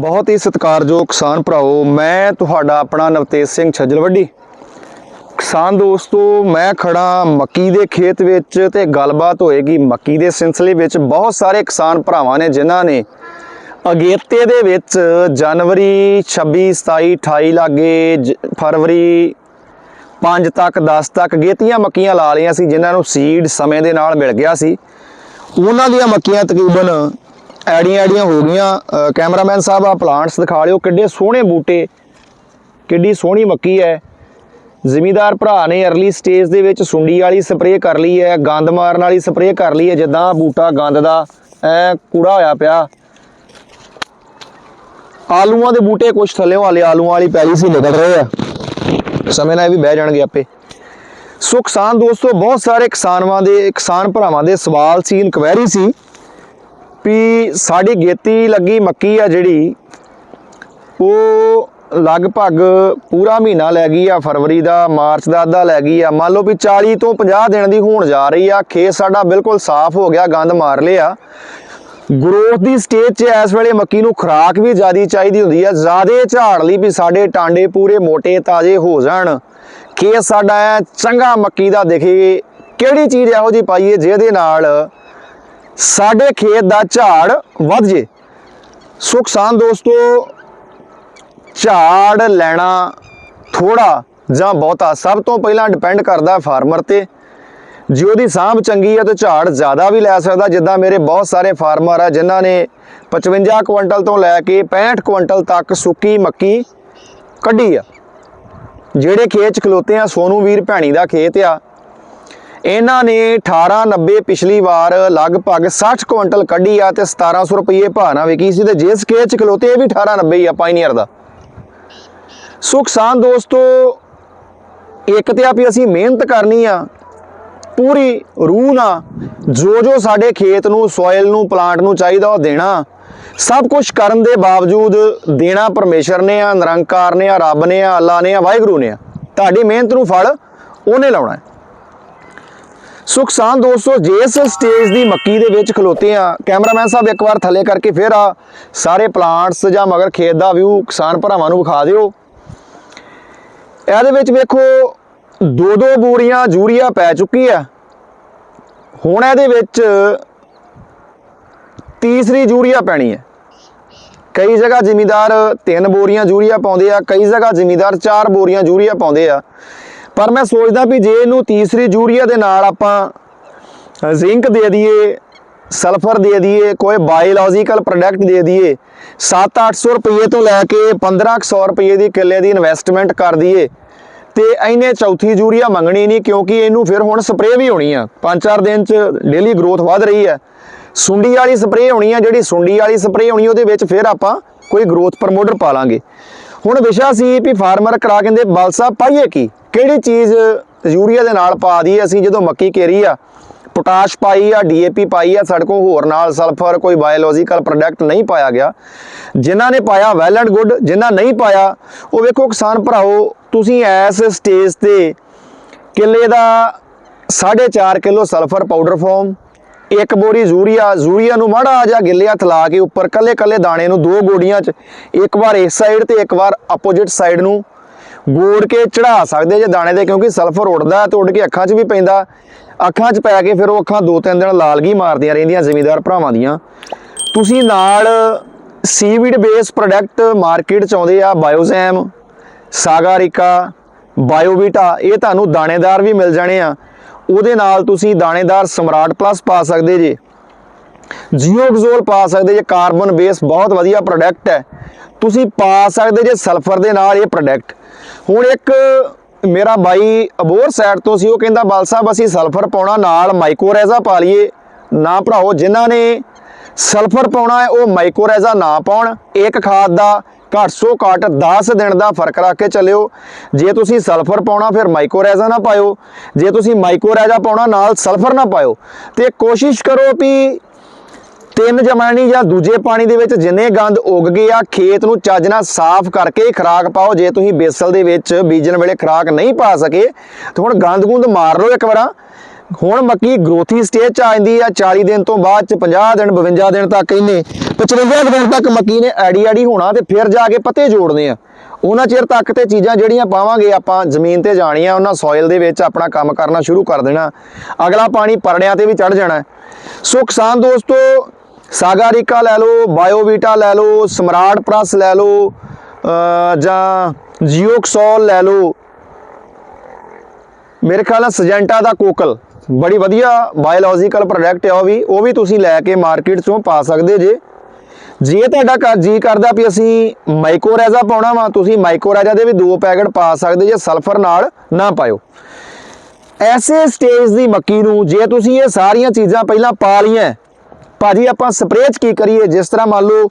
ਬਹੁਤ ਹੀ ਸਤਿਕਾਰਯੋਗ ਕਿਸਾਨ ਭਰਾਓ ਮੈਂ ਤੁਹਾਡਾ ਆਪਣਾ ਨਵਤੇਜ ਸਿੰਘ ਛੱਜਲਵੱਡੀ। ਕਿਸਾਨ ਦੋਸਤੋ, ਮੈਂ ਖੜਾ ਮੱਕੀ ਦੇ ਖੇਤ ਵਿੱਚ ਤੇ ਗੱਲਬਾਤ ਹੋਏਗੀ ਮੱਕੀ ਦੇ ਸਿਲਸਿਲੇ ਵਿੱਚ। ਬਹੁਤ ਸਾਰੇ ਕਿਸਾਨ ਭਰਾਵਾਂ ਨੇ ਜਿਨ੍ਹਾਂ ਨੇ ਅਗੇਤੇ ਦੇ ਵਿੱਚ ਜਨਵਰੀ 26 27 28 ਲਾਗੇ ਜ- ਫਰਵਰੀ 5 ਤੱਕ 10 ਤੱਕ ਗੇਤੀਆਂ ਮੱਕੀਆਂ ਲਾ ਲਈਆਂ ਸੀ, ਜਿਨ੍ਹਾਂ ਨੂੰ ਸੀਡ ਸਮੇਂ ਦੇ ਨਾਲ ਮਿਲ ਗਿਆ ਸੀ। ਉਹਨਾਂ ਦੀਆਂ ਮੱਕੀਆਂ ਤਕਰੀਬਨ ਐੜੀਆਂ ਐੜੀਆਂ ਹੋ ਗਈਆਂ। ਕੈਮਰਾਮੈਨ ਸਾਹਿਬ ਆ ਪਲਾਂਟਸ ਦਿਖਾ ਲਿਓ। ਕਿੱਡੇ ਸੋਹਣੇ ਬੂਟੇ, ਕਿੱਡੀ ਸੋਹਣੀ ਮੱਕੀ ਹੈ। ਜ਼ਿਮੀਦਾਰ ਭਰਾ ਨੇ ਅਰਲੀ ਸਟੇਜ ਦੇ ਵਿੱਚ ਸੁੰਡੀ ਵਾਲੀ ਸਪਰੇਅ ਕਰ ਲਈ ਹੈ, ਗੰਦ ਮਾਰਨ ਵਾਲੀ ਸਪਰੇਅ ਕਰ ਲਈ ਹੈ, ਜਿੱਦਾਂ ਬੂਟਾ ਗੰਦ ਦਾ, ਐ ਕੂੜਾ ਹੋਇਆ ਪਿਆ। ਆਲੂਆਂ ਦੇ ਬੂਟੇ ਕੁਝ ਥੱਲੇੋਂ ਵਾਲੇ ਆਲੂਆਂ ਵਾਲੀ ਪੈਲੀ ਸੀ, ਨਿਕਲ ਰਹੇ ਆ। ਸਮੇਂ ਨਾਲ ਇਹ ਵੀ ਬਹਿ ਜਾਣਗੇ ਆਪੇ। ਸੋ ਕਿਸਾਨ ਦੋਸਤੋ, ਬਹੁਤ ਸਾਰੇ ਕਿਸਾਨਾਂ ਦੇ, ਕਿਸਾਨ ਭਰਾਵਾਂ ਦੇ ਸਵਾਲ ਸੀ, ਇਨਕੁਆਇਰੀ ਸੀ। ਵੀ ਸਾਡੀ ਗੇਤੀ ਲੱਗੀ ਮੱਕੀ ਆ ਜਿਹੜੀ, ਉਹ ਲਗਭਗ ਪੂਰਾ ਮਹੀਨਾ ਲੈ ਗਈ ਆ, ਫਰਵਰੀ ਦਾ, ਮਾਰਚ ਦਾ ਅੱਧਾ ਲੈ ਗਈ ਆ। ਮੰਨ ਲਓ ਵੀ 40 ਤੋਂ 50 ਦਿਨ ਦੀ ਹੋਣ ਜਾ ਰਹੀ ਆ, ਖੇਤ ਸਾਡਾ ਬਿਲਕੁਲ ਸਾਫ਼ ਹੋ ਗਿਆ, ਗੰਦ ਮਾਰ ਲਿਆ। ਗਰੋਥ ਦੀ ਸਟੇਜ 'ਚ ਇਸ ਵੇਲੇ ਮੱਕੀ ਨੂੰ ਖੁਰਾਕ ਵੀ ਜ਼ਿਆਦੀ ਚਾਹੀਦੀ ਹੁੰਦੀ ਆ, ਜ਼ਿਆਦੇ ਝਾੜ ਲਈ ਵੀ ਸਾਡੇ ਟਾਂਡੇ ਪੂਰੇ ਮੋٹے ਤਾਜ਼ੇ ਹੋ ਜਾਣ। ਖੇਤ ਸਾਡਾ ਐ ਚੰਗਾ ਮੱਕੀ ਦਾ ਦਿਖੇ ਕਿਹੜੀ ਚੀਜ਼ ਇਹੋ ਜੀ ਪਾਈਏ ਜਿਹਦੇ ਨਾਲ ਸਾਡੇ ਖੇਤ ਦਾ ਝਾੜ ਵੱਧ ਜੇ। ਸੋ ਕਿਸਾਨ ਦੋਸਤੋ, ਝਾੜ ਲੈਣਾ ਥੋੜਾ ਜਾਂ ਬਹੁਤਾ ਸਭ ਤੋਂ ਪਹਿਲਾਂ ਡਿਪੈਂਡ ਕਰਦਾ ਫਾਰਮਰ ਤੇ। ਜੇ ਉਹਦੀ ਸਾਂਭ ਚੰਗੀ ਹੈ ਤਾਂ ਝਾੜ ਜ਼ਿਆਦਾ ਵੀ ਲੈ ਸਕਦਾ, ਜਿੱਦਾਂ ਮੇਰੇ ਬਹੁਤ ਸਾਰੇ ਫਾਰਮਰ ਆ, ਜਿਨ੍ਹਾਂ ਨੇ 55 ਕੁਇੰਟਲ ਤੋਂ ਲੈ ਕੇ 65 ਕੁਇੰਟਲ ਤੱਕ ਸੁੱਕੀ ਮੱਕੀ ਕੱਢੀ ਆ। ਜਿਹੜੇ ਖੇਤ 'ਚ ਖਲੋਤੇ ਆ, ਸੋਨੂ ਵੀਰ ਭੈਣੀ ਦਾ ਖੇਤ ਆ ਇਹਨਾਂ ਨੇ 1890 ਪਿਛਲੀ ਵਾਰ ਲਗਭਗ 60 ਕੁਇੰਟਲ ਕੱਢੀ ਆ ਤੇ 1700 ਰੁਪਏ ਭਾਅ ਨਾਲ ਵਿਕੀ ਸੀ ਤੇ ਜੇ ਖੇਤ 'ਚ ਖਲੋਤੇ ਇਹ ਵੀ 1890 ਹੀ ਆ ਪਾਈਨੀਅਰ ਦਾ ਸੋ ਕਿਸਾਨ ਦੋਸਤੋ, ਇੱਕ ਤੇ ਆ ਵੀ ਅਸੀਂ ਮਿਹਨਤ ਕਰਨੀ ਆ, ਪੂਰੀ ਰੂਹ ਨਾਲ ਜੋ ਜੋ ਸਾਡੇ ਖੇਤ ਨੂੰ ਸੋਇਲ ਨੂੰ ਪਲਾਂਟ ਨੂੰ ਚਾਹੀਦਾ ਉਹ ਦੇਣਾ। ਸਭ ਕੁਝ ਕਰਨ ਦੇ ਬਾਵਜੂਦ ਦੇਣਾ ਪਰਮੇਸ਼ਰ ਨੇ ਆ, ਨਿਰੰਕਾਰ ਨੇ ਆ, ਰੱਬ ਨੇ ਆ, ਅੱਲਾ ਨੇ ਆ, ਵਾਹਿਗੁਰੂ ਨੇ ਆ। ਤੁਹਾਡੀ ਮਿਹਨਤ ਨੂੰ ਫਲ ਉਹਨੇ ਲਾਉਣਾ ਹੈ। ਸੋ ਕਿਸਾਨ ਦੋਸਤੋ ਜਿਸ ਸਟੇਜ ਦੀ ਮੱਕੀ ਦੇ ਵਿੱਚ ਖਲੋਤੇ ਆ ਕੈਮਰਾਮੈਨ ਸਾਹਿਬ ਇੱਕ ਵਾਰ ਥੱਲੇ ਕਰਕੇ ਫਿਰ ਆ, ਸਾਰੇ ਪਲਾਂਟਸ ਜਾਂ ਮਗਰ ਖੇਤ ਦਾ ਵਿਊ ਕਿਸਾਨ ਭਰਾਵਾਂ ਨੂੰ ਵਿਖਾ ਦਿਓ। ਇਹਦੇ ਵਿੱਚ ਵੇਖੋ ਦੋ ਦੋ ਬੋਰੀਆਂ ਯੂਰੀਆ ਪੈ ਚੁੱਕੀ ਆ। ਹੁਣ ਇਹਦੇ ਵਿੱਚ ਤੀਸਰੀ ਯੂਰੀਆ ਪੈਣੀ ਹੈ ਕਈ ਜਗ੍ਹਾ ਜ਼ਿਮੀਦਾਰ ਤਿੰਨ ਬੋਰੀਆਂ ਯੂਰੀਆ ਪਾਉਂਦੇ ਆ, ਕਈ ਜਗ੍ਹਾ ਜ਼ਿਮੀਦਾਰ ਚਾਰ ਬੋਰੀਆਂ ਯੂਰੀਆ ਪਾਉਂਦੇ ਆ। ਪਰ ਮੈਂ ਸੋਚਦਾ ਵੀ ਜੇ ਇਹਨੂੰ ਤੀਸਰੀ ਯੂਰੀਆ ਦੇ ਨਾਲ ਆਪਾਂ ਜ਼ਿੰਕ ਦੇ ਦਈਏ ਸਲਫਰ ਦੇ ਦਈਏ, ਕੋਈ ਬਾਇਓਲੋਜੀਕਲ ਪ੍ਰੋਡਕਟ ਦੇ ਦਈਏ 7-800 ਰੁਪਏ ਤੋਂ ਲੈ ਕੇ 1500 ਰੁਪਏ ਦੀ ਕਿੱਲੇ ਦੀ ਇਨਵੈਸਟਮੈਂਟ ਕਰ ਦਈਏ, ਤੇ ਇਹਨੇ ਚੌਥੀ ਯੂਰੀਆ ਮੰਗਣੀ ਨਹੀਂ ਕਿਉਂਕਿ ਇਹਨੂੰ ਫਿਰ ਹੁਣ ਸਪਰੇਅ ਵੀ ਹੋਣੀ ਆ। 5-4 ਦਿਨ ਚ ਡੇਲੀ ਗਰੋਥ ਵੱਧ ਰਹੀ ਹੈ। ਸੁੰਡੀ ਵਾਲੀ ਸਪਰੇਅ ਹੋਣੀ ਆ, ਜਿਹੜੀ ਸੁੰਡੀ ਵਾਲੀ ਸਪਰੇਅ ਹੋਣੀ, ਉਹਦੇ ਵਿੱਚ ਫਿਰ ਆਪਾਂ ਕੋਈ ਗਰੋਥ ਪ੍ਰਮੋਟਰ ਪਾ ਲਾਂਗੇ। ਹੁਣ ਵਿਸ਼ਾ ਸੀ ਵੀ ਫਾਰਮਰ ਕਰਾ ਕਹਿੰਦੇ, ਬਲ ਸਾਹਿਬ ਪਾਈਏ ਕੀ? ਕਿਹੜੀ ਚੀਜ਼ ਯੂਰੀਆ ਦੇ ਨਾਲ ਪਾ ਦੀ ਅਸੀਂ ਜਦੋਂ ਮੱਕੀ ਕੇਰੀ ਆ, ਪੋਟਾਸ਼ ਪਾਈ ਆ ਡੀਏਪੀ ਪਾਈ ਆ, ਸਾਡੇ ਕੋਲ ਹੋਰ ਨਾਲ ਸਲਫਰ, ਕੋਈ ਬਾਇਓਲੋਜੀਕਲ ਪ੍ਰੋਡਕਟ ਨਹੀਂ ਪਾਇਆ ਗਿਆ। ਜਿਨ੍ਹਾਂ ਨੇ ਪਾਇਆ ਵੈਲ ਐਂਡ ਗੁੱਡ ਜਿਨ੍ਹਾਂ ਨਹੀਂ ਪਾਇਆ, ਉਹ ਵੇਖੋ ਕਿਸਾਨ ਭਰਾਓ, ਤੁਸੀਂ ਐਸ ਸਟੇਜ ਤੇ ਕਿੱਲੇ ਦਾ 4.5 ਕਿਲੋ ਸਲਫਰ ਪਾਊਡਰ ਫਾਰਮ ਇੱਕ ਬੋਰੀ ਯੂਰੀਆ ਯੂਰੀਆ ਨੂੰ ਮਾੜਾ ਜਿਹਾ ਗਿੱਲੇ ਥਲਾ ਕੇ ਉੱਪਰ ਕੱਲੇ ਕੱਲੇ ਦਾਣੇ ਨੂੰ ਦੋ ਗੋਡੀਆਂ 'ਚ, ਇੱਕ ਵਾਰ ਇਸ ਸਾਈਡ ਤੇ, ਇੱਕ ਵਾਰ ਆਪੋਜੀਟ ਸਾਈਡ ਨੂੰ ਗੋੜ ਕੇ ਚੜਾ ਸਕਦੇ ਜੇ ਦਾਣੇ ਦੇ, ਕਿਉਂਕਿ ਸਲਫਰ ਉੱਡਦਾ ਤੇ ਉੱਡ ਕੇ ਅੱਖਾਂ 'ਚ ਵੀ ਪੈਂਦਾ। ਅੱਖਾਂ 'ਚ ਪੈ ਕੇ ਫਿਰ ਉਹ ਅੱਖਾਂ ਦੋ ਤਿੰਨ ਦਿਨ ਲਾਲਗੀ ਮਾਰਦੀਆਂ ਰਹਿੰਦੀਆਂ ਜ਼ਿਮੀਦਾਰ ਭਰਾਵਾਂ ਦੀਆਂ। ਤੁਸੀਂ ਨਾਲ ਸੀਵੀਡ ਬੇਸ ਪ੍ਰੋਡਕਟ ਮਾਰਕੀਟ 'ਚ ਆਉਂਦੇ ਆ ਬਾਇਓਜ਼ੈਮ ਸਾਗਾਰਿਕਾ ਬਾਇਓਵੀਟਾ ਇਹ ਤੁਹਾਨੂੰ ਦਾਣੇਦਾਰ ਵੀ ਮਿਲ ਜਾਣੇ ਆ। ਉਹਦੇ ਨਾਲ ਤੁਸੀਂ ਦਾਣੇਦਾਰ ਸਮਰਾਟ ਪਲੱਸ ਪਾ ਸਕਦੇ ਜੇ। ਜੀਓਗਜ਼ੋਲ ਪਾ ਸਕਦੇ ਜੇ ਕਾਰਬਨ ਬੇਸ ਬਹੁਤ ਵਧੀਆ ਪ੍ਰੋਡਕਟ ਹੈ। ਤੁਸੀਂ ਪਾ ਸਕਦੇ ਜੇ ਸਲਫਰ ਦੇ ਨਾਲ ਇਹ ਪ੍ਰੋਡਕਟ ਹੁਣ ਇੱਕ ਮੇਰਾ ਬਾਈ ਅਬੋਰ ਸਾਈਡ ਤੋਂ ਸੀ, ਉਹ ਕਹਿੰਦਾ, ਬਾਲ ਸਾਹਿਬ, ਅਸੀਂ ਸਲਫਰ ਪਾਉਣਾ ਨਾਲ ਮਾਈਕੋਰੈਜ਼ਾ ਪਾ ਲਈਏ। ਨਾ ਭਰਾਓ, ਜਿਨ੍ਹਾਂ ਨੇ ਸਲਫਰ ਪਾਉਣਾ ਹੈ, ਉਹ ਮਾਈਕੋਰੈਜ਼ਾ ਨਾ ਪਾਉਣ। ਇੱਕ ਖਾਦ ਦਾ ਘੱਟ ਸੋ ਘੱਟ 10 ਦਿਨ ਦਾ ਫ਼ਰਕ ਰੱਖ ਕੇ ਚੱਲਿਓ। ਜੇ ਤੁਸੀਂ ਸਲਫਰ ਪਾਉਣਾ, ਫਿਰ ਮਾਈਕੋਰੈਜ਼ਾ ਨਾ ਪਾਇਓ। ਜੇ ਤੁਸੀਂ ਮਾਈਕੋਰੈਜ਼ਾ ਪਾਉਣਾ, ਨਾਲ ਸਲਫਰ ਨਾ ਪਾਇਓ। ਤੇ ਕੋਸ਼ਿਸ਼ ਕਰੋ ਵੀ ਤਿੰਨ ਜਮਾਣੀ ਜਾਂ ਦੂਜੇ ਪਾਣੀ ਦੇ ਵਿੱਚ ਜਿੰਨੇ ਗੰਦ ਉੱਗ ਗਏ ਆ, ਖੇਤ ਨੂੰ ਚੱਜ ਨਾਲ ਸਾਫ਼ ਕਰਕੇ ਹੀ ਖਰਾਕ ਪਾਓ। ਜੇ ਤੁਸੀਂ ਬੇਸਲ ਦੇ ਵਿੱਚ ਬੀਜਣ ਵੇਲੇ ਖਰਾਕ ਨਹੀਂ ਪਾ ਸਕੇ, ਤਾਂ ਹੁਣ ਗੰਦ ਗੁੰਦ ਮਾਰ ਲਓ ਇੱਕ ਵਾਰਾਂ। ਹੁਣ ਮੱਕੀ ਗਰੋਥੀ ਸਟੇਜ 'ਚ ਆ ਜਾਂਦੀ ਆ 40 ਦਿਨ ਤੋਂ ਬਾਅਦ ਚ 50 ਦਿਨ 52 ਦਿਨ ਤੱਕ ਇਹਨੇ 55 ਕੁ ਦਿਨ ਤੱਕ ਮੱਕੀ ਨੇ ਐੜੀ ਐੜੀ ਹੋਣਾ ਤੇ ਫਿਰ ਜਾ ਕੇ ਪੱਤੇ ਜੋੜਨੇ ਆ। ਉਹਨਾਂ ਚਿਰ ਤੱਕ ਤੇ ਚੀਜ਼ਾਂ ਜਿਹੜੀਆਂ ਪਾਵਾਂਗੇ, ਆਪਾਂ ਜ਼ਮੀਨ ਤੇ ਜਾਣੀਆਂ, ਉਹਨਾਂ ਸੋਇਲ ਦੇ ਵਿੱਚ ਆਪਣਾ ਕੰਮ ਕਰਨਾ ਸ਼ੁਰੂ ਕਰ ਦੇਣਾ। ਅਗਲਾ ਪਾਣੀ ਪਰੜਿਆਂ ਤੇ ਵੀ ਚੜ ਜਾਣਾ। ਸੋ ਕਿਸਾਨ ਦੋਸਤੋ ਸਾਗਾਰਿਕਾ ਲੈ ਲਓ, ਬਾਇਓਵੀਟਾ ਲੈ ਲਓ, ਸਮਰਾਟ ਪ੍ਰਸ ਲੈ ਲਓ ਜਾਂ ਜੀਓਕਸੋਲ ਲੈ ਲਓ। ਮੇਰੇ ਖਿਆਲ ਨਾਲ ਸਜੈਂਟਾ ਦਾ ਕੋਕਲ ਬੜੀ ਵਧੀਆ ਬਾਇਓਲੋਜੀਕਲ ਪ੍ਰੋਡਕਟ ਹੈ ਉਹ ਵੀ ਉਹ ਵੀ ਤੁਸੀਂ ਲੈ ਕੇ ਮਾਰਕੀਟ ਚੋਂ ਪਾ ਸਕਦੇ ਜੇ। ਜੇ ਤੁਹਾਡਾ ਘਰ ਜੀ ਕਰਦਾ ਵੀ ਅਸੀਂ ਮਾਈਕੋਰੈਜ਼ਾ ਪਾਉਣਾ ਵਾ, ਤੁਸੀਂ ਮਾਈਕੋਰੈਜ਼ਾ ਦੇ ਵੀ ਦੋ ਪੈਕਟ ਪਾ ਸਕਦੇ ਜੇ, ਸਲਫਰ ਨਾਲ ਨਾ ਪਾਇਓ। ਐਸੇ ਸਟੇਜ ਦੀ ਮੱਕੀ ਨੂੰ, ਜੇ ਤੁਸੀਂ ਇਹ ਸਾਰੀਆਂ ਚੀਜ਼ਾਂ ਪਹਿਲਾਂ ਪਾ ਲਈਆਂ ਭਾਜੀ ਆਪਾਂ ਸਪਰੇਅ 'ਚ ਕੀ ਕਰੀਏ? ਜਿਸ ਤਰ੍ਹਾਂ ਮੰਨ ਲਓ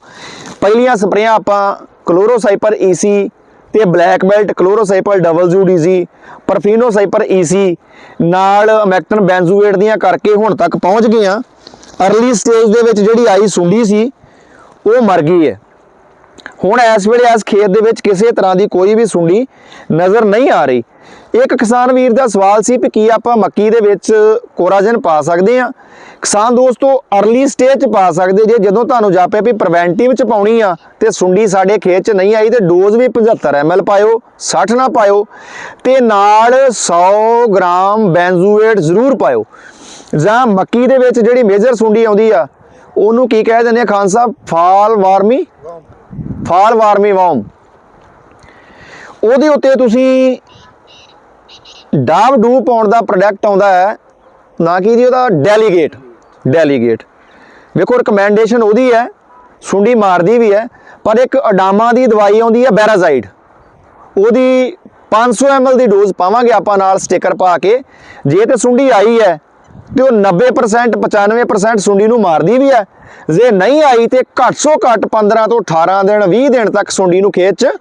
ਪਹਿਲੀਆਂ ਸਪਰੇਆਂ ਆਪਾਂ ਕਲੋਰੋਸਾਈਪਰ ਈਸੀ ਤੇ ਬਲੈਕ ਬੈਲਟ ਕਲੋਰੋਸਾਈਪਰ ਡਬਲ ਡੀਜ਼ੀ ਪਰਫੀਨੋਸਾਈਪਰ ਈਸੀ ਨਾਲ ਅਮੈਕਟਨ ਬੈਂਜ਼ੂਏਟ ਦੀਆਂ ਕਰਕੇ ਹੁਣ ਤੱਕ ਪਹੁੰਚ ਗਏ ਆ ਅਰਲੀ ਸਟੇਜ ਦੇ ਵਿੱਚ ਜਿਹੜੀ ਆਈ ਸੁੰਡੀ ਸੀ, ਉਹ ਮਰ ਗਈ ਹੈ। ਹੁਣ ਇਸ ਵੇਲੇ ਇਸ ਖੇਤ ਦੇ ਵਿੱਚ ਕਿਸੇ ਤਰ੍ਹਾਂ ਦੀ ਕੋਈ ਵੀ ਸੁੰਡੀ ਨਜ਼ਰ ਨਹੀਂ ਆ ਰਹੀ। ਇੱਕ ਕਿਸਾਨ ਵੀਰ ਦਾ ਸਵਾਲ ਸੀ ਕਿ ਕੀ ਆਪਾਂ ਮੱਕੀ ਦੇ ਵਿੱਚ ਕੋਰਾਜਨ ਪਾ ਸਕਦੇ ਆ ਕਿਸਾਨ ਦੋਸਤੋ ਅਰਲੀ ਸਟੇਜ 'ਚ ਪਾ ਸਕਦੇ ਜੇ ਜਦੋਂ ਤੁਹਾਨੂੰ ਜਾਪੇ ਵੀ ਪ੍ਰੀਵੈਂਟਿਵ 'ਚ ਪਾਉਣੀ ਆ ਤੇ ਸੁੰਡੀ ਸਾਡੇ ਖੇਤ 'ਚ ਨਹੀਂ ਆਈ ਤੇ ਡੋਜ਼ ਵੀ 75 ml ਪਾਇਓ 60 ਨਾ ਪਾਇਓ ਤੇ ਨਾਲ 100 ਗ੍ਰਾਮ ਬੈਂਜ਼ੂਏਟ ਜ਼ਰੂਰ ਪਾਇਓ। ਜਾਂ ਮੱਕੀ ਦੇ ਵਿੱਚ ਜਿਹੜੀ ਮੇਜਰ ਸੁੰਡੀ ਆਉਂਦੀ ਆ ਉਹਨੂੰ ਕੀ ਕਹਿ ਦਿੰਦੇ ਆ ਖਾਨ ਸਾਹਿਬ? ਫਾਲ ਵਾਰਮੀ? ਫਾਲ ਵਾਰਮੀ ਵਾਮ। ਉਹਦੇ ਉੱਤੇ ਤੁਸੀਂ ਡਾਬ ਡੂ ਪਾਉਣ ਦਾ ਪ੍ਰੋਡਕਟ ਆਉਂਦਾ ਹੈ, ਨਾ ਕਿ ਜੀ ਉਹਦਾ ਡੈਲੀਗੇਟ ਡੈਲੀਗੇਟ ਵੇਖੋ ਰეკਮੈਂਡੇਸ਼ਨ ਉਹਦੀ ਹੈ, ਸੁੰਡੀ ਮਾਰਦੀ ਵੀ ਹੈ, ਪਰ ਇੱਕ ਅਡਾਮਾ ਦੀ ਦਵਾਈ ਆਉਂਦੀ ਹੈ ਬੈਰਾਜ਼ਾਈਡ ਉਹਦੀ 500 ml ਦੀ ਡੋਜ਼ ਪਾਵਾਂਗੇ ਆਪਾਂ ਨਾਲ ਸਟicker ਪਾ ਕੇ। ਜੇ ਤੇ ਸੁੰਡੀ ਆਈ ਹੈ, ਤੇ ਉਹ 90% 95% ਸੁੰਡੀ ਨੂੰ ਮਾਰਦੀ ਵੀ ਹੈ। ਜੇ ਨਹੀਂ ਆਈ ਤੇ ਘੱਟ ਸੋ ਘੱਟ 15 ਤੋਂ 18 ਦਿਨ 20 ਦਿਨ ਤੱਕ ਸੁੰਡੀ ਨੂੰ ਖੇਤ 'ਚ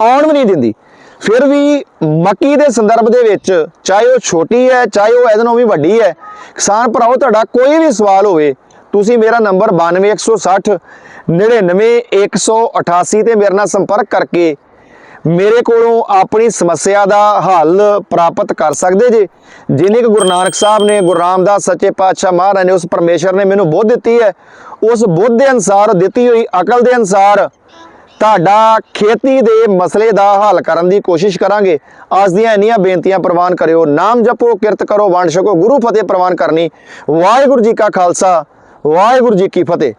ਆਉਣ ਵੀ ਨਹੀਂ ਦਿੰਦੀ। ਫਿਰ ਵੀ ਮੱਕੀ ਦੇ ਸੰਦਰਭ ਦੇ ਵਿੱਚ ਚਾਹੇ ਉਹ ਛੋਟੀ ਹੈ, ਚਾਹੇ ਉਹ ਇਹਦੇ ਨਾਲੋਂ ਵੀ ਵੱਡੀ ਹੈ, ਕਿਸਾਨ ਭਰਾਓ, ਤੁਹਾਡਾ ਕੋਈ ਵੀ ਸਵਾਲ ਹੋਵੇ, ਤੁਸੀਂ ਮੇਰਾ ਨੰਬਰ 92160 99188 ਤੇ ਮੇਰੇ ਨਾਲ ਸੰਪਰਕ ਕਰਕੇ ਮੇਰੇ ਕੋਲੋਂ ਆਪਣੀ ਸਮੱਸਿਆ ਦਾ ਹੱਲ ਪ੍ਰਾਪਤ ਕਰ ਸਕਦੇ ਜੇ। ਜਿਨੇ ਕਿ ਗੁਰੂ ਨਾਨਕ ਸਾਹਿਬ ਨੇ, ਗੁਰੂ ਰਾਮਦਾਸ ਸੱਚੇ ਪਾਤਸ਼ਾਹ ਮਹਾਰਾਜ ਨੇ ਉਸ ਪਰਮੇਸ਼ਰ ਨੇ ਮੈਨੂੰ ਬੁੱਧ ਦਿੱਤੀ ਹੈ, ਉਸ ਬੁੱਧ ਦੇ ਅਨਸਾਰ, ਦਿੱਤੀ ਹੋਈ ਅਕਲ ਦੇ ਅਨਸਾਰ ਤੁਹਾਡਾ ਖੇਤੀ ਦੇ ਮਸਲੇ ਦਾ ਹੱਲ ਕਰਨ ਦੀ ਕੋਸ਼ਿਸ਼ ਕਰਾਂਗੇ। ਅੱਜ ਦੀਆਂ ਇੰਨੀਆਂ ਬੇਨਤੀਆਂ ਪ੍ਰਵਾਨ ਕਰਿਓ। ਨਾਮ ਜਪੋ, ਕਿਰਤ ਕਰੋ, ਵੰਡ ਛਕੋ, ਗੁਰੂ ਫਤਿਹ ਪ੍ਰਵਾਨ ਕਰਨੀ। ਵਾਹਿਗੁਰੂ ਜੀ ਕਾ ਖਾਲਸਾ, ਵਾਹਿਗੁਰੂ ਜੀ ਕੀ ਫਤਿਹ।